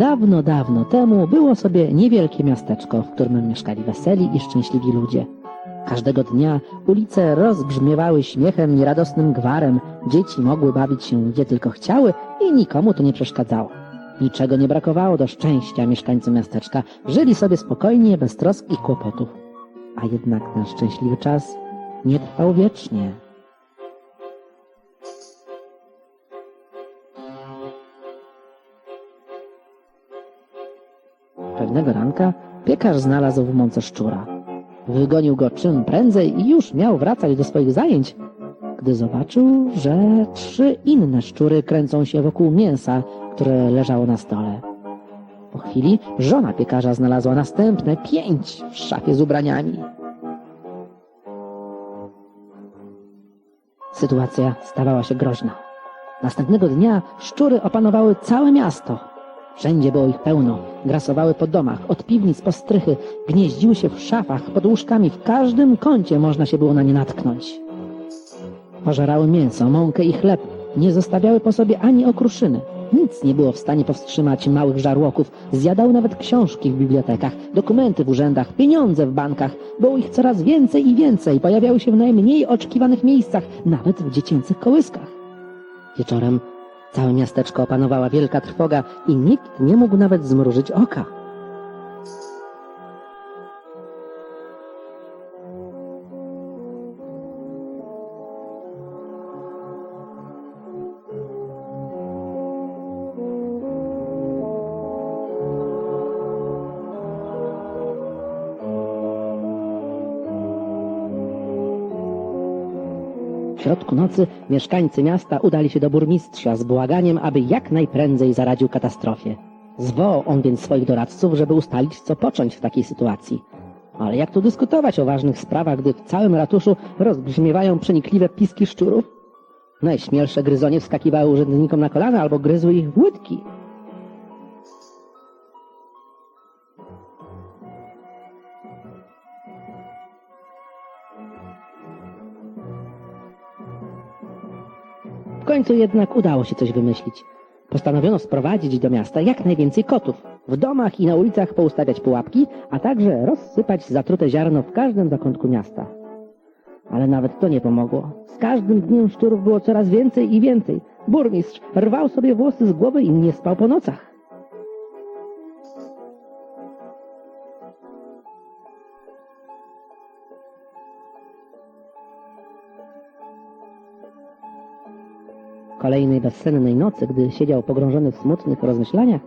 Dawno, dawno temu było sobie niewielkie miasteczko, w którym mieszkali weseli i szczęśliwi ludzie. Każdego dnia ulice rozbrzmiewały śmiechem i radosnym gwarem, dzieci mogły bawić się gdzie tylko chciały i nikomu to nie przeszkadzało. Niczego nie brakowało do szczęścia mieszkańcom miasteczka, żyli sobie spokojnie, bez trosk i kłopotów. A jednak ten szczęśliwy czas nie trwał wiecznie. Pewnego ranka piekarz znalazł w mące szczura. Wygonił go czym prędzej i już miał wracać do swoich zajęć, gdy zobaczył, że trzy inne szczury kręcą się wokół mięsa, które leżało na stole. Po chwili żona piekarza znalazła następne pięć w szafie z ubraniami. Sytuacja stawała się groźna. Następnego dnia szczury opanowały całe miasto. Wszędzie było ich pełno. Grasowały po domach, od piwnic po strychy, gnieździły się w szafach, pod łóżkami, w każdym kącie można się było na nie natknąć. Pożerały mięso, mąkę i chleb, nie zostawiały po sobie ani okruszyny. Nic nie było w stanie powstrzymać małych żarłoków. Zjadały nawet książki w bibliotekach, dokumenty w urzędach, pieniądze w bankach. Było ich coraz więcej i więcej. Pojawiały się w najmniej oczekiwanych miejscach, nawet w dziecięcych kołyskach. Wieczorem całe miasteczko opanowała wielka trwoga i nikt nie mógł nawet zmrużyć oka. W środku nocy mieszkańcy miasta udali się do burmistrza z błaganiem, aby jak najprędzej zaradził katastrofie. Zwołał on więc swoich doradców, żeby ustalić, co począć w takiej sytuacji. Ale jak tu dyskutować o ważnych sprawach, gdy w całym ratuszu rozbrzmiewają przenikliwe piski szczurów? Najśmielsze gryzonie wskakiwały urzędnikom na kolana albo gryzły ich łydki. Końcu jednak udało się coś wymyślić. Postanowiono sprowadzić do miasta jak najwięcej kotów. W domach i na ulicach poustawiać pułapki, a także rozsypać zatrute ziarno w każdym zakątku miasta. Ale nawet to nie pomogło. Z każdym dniem szczurów było coraz więcej i więcej. Burmistrz rwał sobie włosy z głowy i nie spał po nocach. Kolejnej bezsennej nocy, gdy siedział pogrążony w smutnych rozmyślaniach,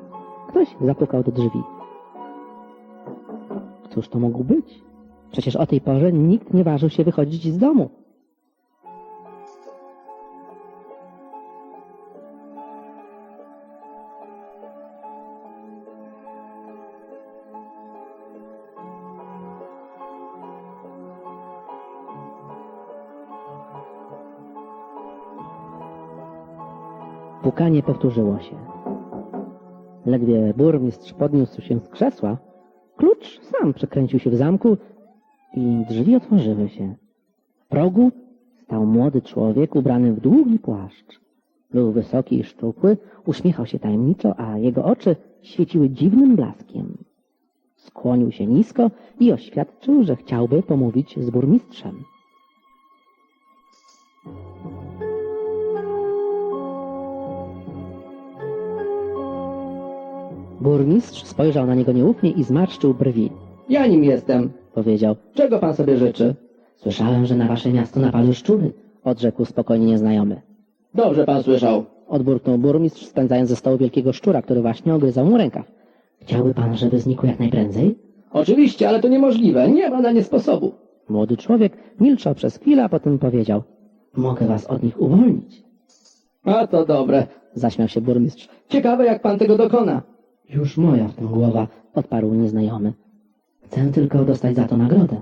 ktoś zapukał do drzwi. Cóż to mógł być? Przecież o tej porze nikt nie ważył się wychodzić z domu. Pukanie powtórzyło się. Ledwie burmistrz podniósł się z krzesła, klucz sam przekręcił się w zamku i drzwi otworzyły się. W progu stał młody człowiek ubrany w długi płaszcz. Był wysoki i szczupły, uśmiechał się tajemniczo, a jego oczy świeciły dziwnym blaskiem. Skłonił się nisko i oświadczył, że chciałby pomówić z burmistrzem. Burmistrz spojrzał na niego nieufnie i zmarszczył brwi. Ja nim jestem. Powiedział, Czego pan sobie życzy? słyszałem, że na wasze miasto napadły szczury. Odrzekł spokojnie nieznajomy. Dobrze pan słyszał. Odburknął burmistrz, spędzając ze stołu wielkiego szczura, który właśnie ogryzał mu rękaw. Chciałby pan, żeby znikł jak najprędzej? Oczywiście, ale to niemożliwe. Nie ma na nie sposobu. Młody człowiek milczał przez chwilę, a potem powiedział. Mogę was od nich uwolnić. A to dobre. Zaśmiał się burmistrz. Ciekawe, jak pan tego dokona. Już moja w tym głowa, odparł nieznajomy. Chcę tylko dostać za to nagrodę.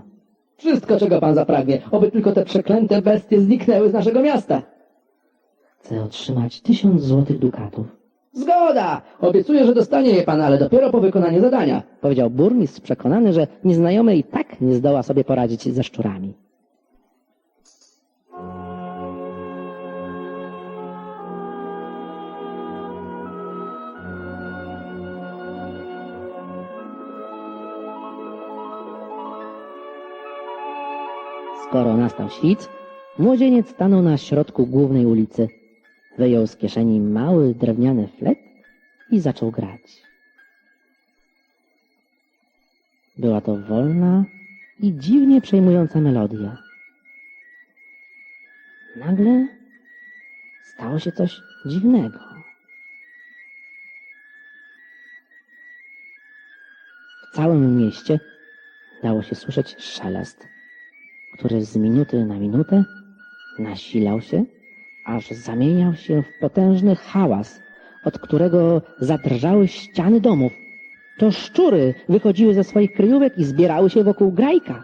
Wszystko, czego pan zapragnie. Oby tylko te przeklęte bestie zniknęły z naszego miasta. Chcę otrzymać tysiąc złotych dukatów. Zgoda! Obiecuję, że dostanie je pan, ale dopiero po wykonaniu zadania. Powiedział burmistrz przekonany, że nieznajomy i tak nie zdoła sobie poradzić ze szczurami. Skoro nastał świt, młodzieniec stanął na środku głównej ulicy. Wyjął z kieszeni mały drewniany flet i zaczął grać. Była to wolna i dziwnie przejmująca melodia. Nagle stało się coś dziwnego. W całym mieście dało się słyszeć szelest, który z minuty na minutę nasilał się, aż zamieniał się w potężny hałas, od którego zadrżały ściany domów. To szczury wychodziły ze swoich kryjówek i zbierały się wokół grajka.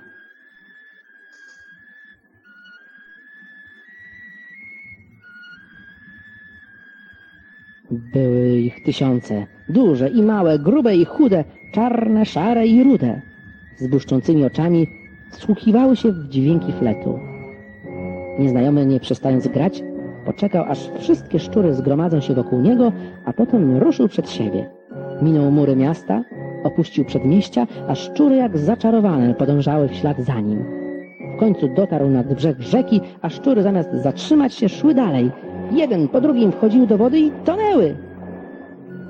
Były ich tysiące, duże i małe, grube i chude, czarne, szare i rude. Z błyszczącymi oczami wsłuchiwały się w dźwięki fletu. Nieznajomy, nie przestając grać, poczekał, aż wszystkie szczury zgromadzą się wokół niego, a potem ruszył przed siebie. Minął mury miasta, opuścił przedmieścia, a szczury jak zaczarowane podążały w ślad za nim. W końcu dotarł nad brzeg rzeki, a szczury zamiast zatrzymać się szły dalej. Jeden po drugim wchodziły do wody i tonęły.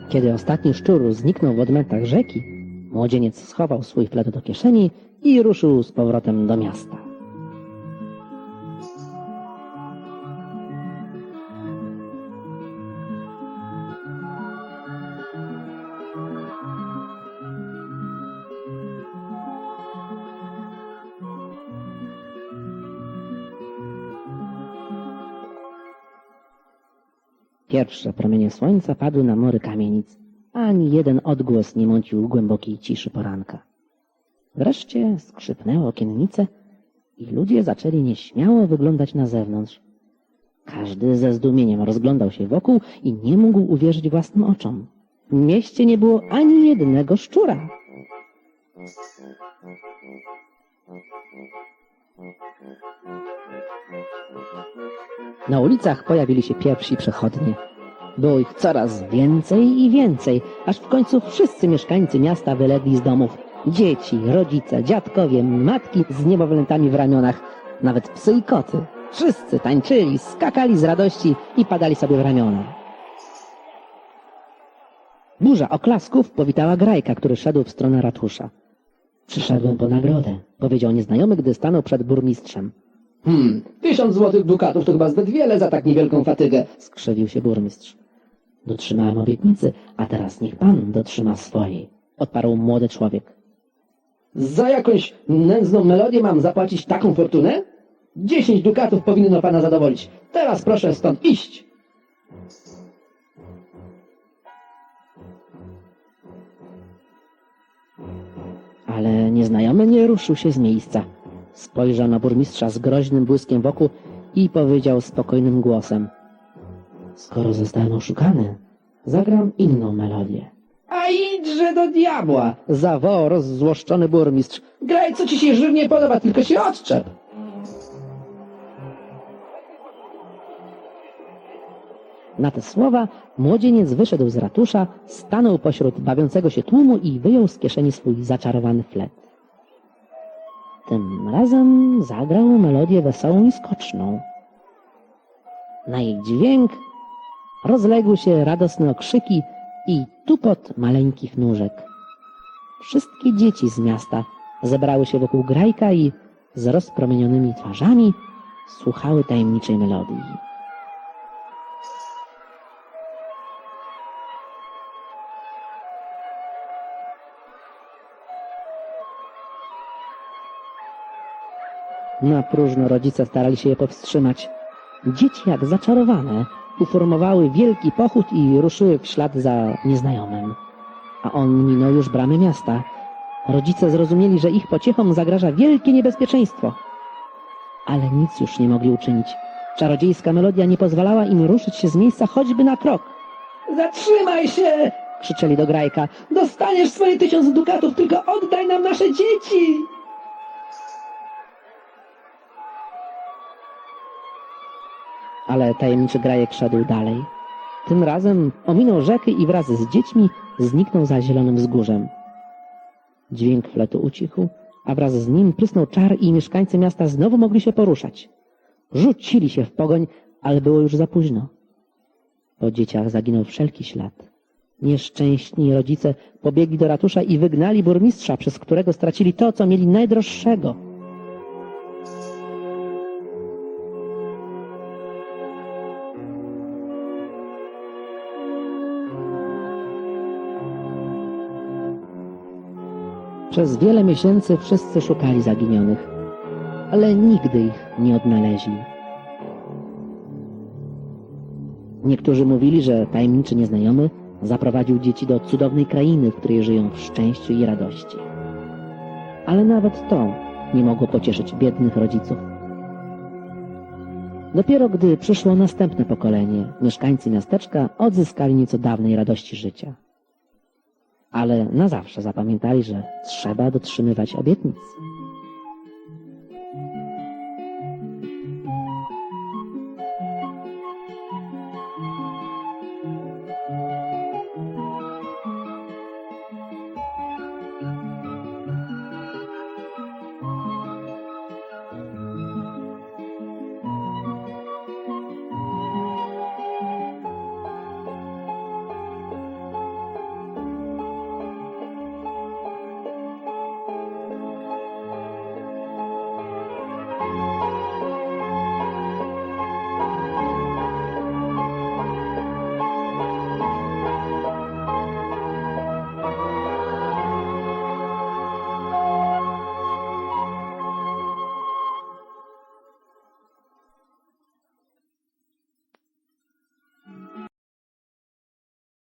Kiedy ostatni szczur zniknął w odmętach rzeki, młodzieniec schował swój flet do kieszeni i ruszył z powrotem do miasta. Pierwsze promienie słońca padły na mory kamienic. Ani jeden odgłos nie mącił głębokiej ciszy poranka. Wreszcie skrzypnęły okiennice i ludzie zaczęli nieśmiało wyglądać na zewnątrz. Każdy ze zdumieniem rozglądał się wokół i nie mógł uwierzyć własnym oczom. W mieście nie było ani jednego szczura. Na ulicach pojawili się pierwsi przechodnie. Było ich coraz więcej i więcej, aż w końcu wszyscy mieszkańcy miasta wylegli z domów. Dzieci, rodzice, dziadkowie, matki z niemowlętami w ramionach, nawet psy i koty. Wszyscy tańczyli, skakali z radości i padali sobie w ramiona. Burza oklasków powitała Grajka, który szedł w stronę ratusza. Przyszedłem po nagrodę, powiedział nieznajomy, gdy stanął przed burmistrzem. Hmm, tysiąc złotych dukatów to chyba zbyt wiele za tak niewielką fatygę. Skrzywił się burmistrz. Dotrzymałem obietnicy, a teraz niech pan dotrzyma swojej. Odparł młody człowiek. Za jakąś nędzną melodię mam zapłacić taką fortunę? Dziesięć dukatów powinno pana zadowolić. Teraz proszę stąd iść. Ale nieznajomy nie ruszył się z miejsca. Spojrzał na burmistrza z groźnym błyskiem wokół i powiedział spokojnym głosem. Skoro zostałem oszukany, zagram inną melodię. A idźże do diabła. Zawołał rozzłoszczony burmistrz. Graj, co ci się żywnie podoba, tylko się odczep. Na te słowa młodzieniec wyszedł z ratusza, stanął pośród bawiącego się tłumu i wyjął z kieszeni swój zaczarowany flet. Tym razem zagrał melodię wesołą i skoczną. Na jej dźwięk rozległy się radosne okrzyki i tupot maleńkich nóżek. Wszystkie dzieci z miasta zebrały się wokół grajka i z rozpromienionymi twarzami słuchały tajemniczej melodii. Na próżno rodzice starali się je powstrzymać. Dzieci, jak zaczarowane, uformowały wielki pochód i ruszyły w ślad za nieznajomym. A on minął już bramy miasta. Rodzice zrozumieli, że ich pociechom zagraża wielkie niebezpieczeństwo. Ale nic już nie mogli uczynić. Czarodziejska melodia nie pozwalała im ruszyć się z miejsca choćby na krok. Zatrzymaj się! krzyczeli do Grajka. Dostaniesz swoje tysiąc dukatów, tylko oddaj nam nasze dzieci! Ale tajemniczy Grajek szedł dalej. Tym razem ominął rzekę i wraz z dziećmi zniknął za zielonym wzgórzem. Dźwięk fletu ucichł, a wraz z nim prysnął czar i mieszkańcy miasta znowu mogli się poruszać. Rzucili się w pogoń, ale było już za późno. Po dzieciach zaginął wszelki ślad. Nieszczęśni rodzice pobiegli do ratusza i wygnali burmistrza, przez którego stracili to, co mieli najdroższego. Przez wiele miesięcy wszyscy szukali zaginionych, ale nigdy ich nie odnaleźli. Niektórzy mówili, że tajemniczy nieznajomy zaprowadził dzieci do cudownej krainy, w której żyją w szczęściu i radości. Ale nawet to nie mogło pocieszyć biednych rodziców. Dopiero gdy przyszło następne pokolenie, mieszkańcy miasteczka odzyskali nieco dawnej radości życia. Ale na zawsze zapamiętali, że trzeba dotrzymywać obietnic.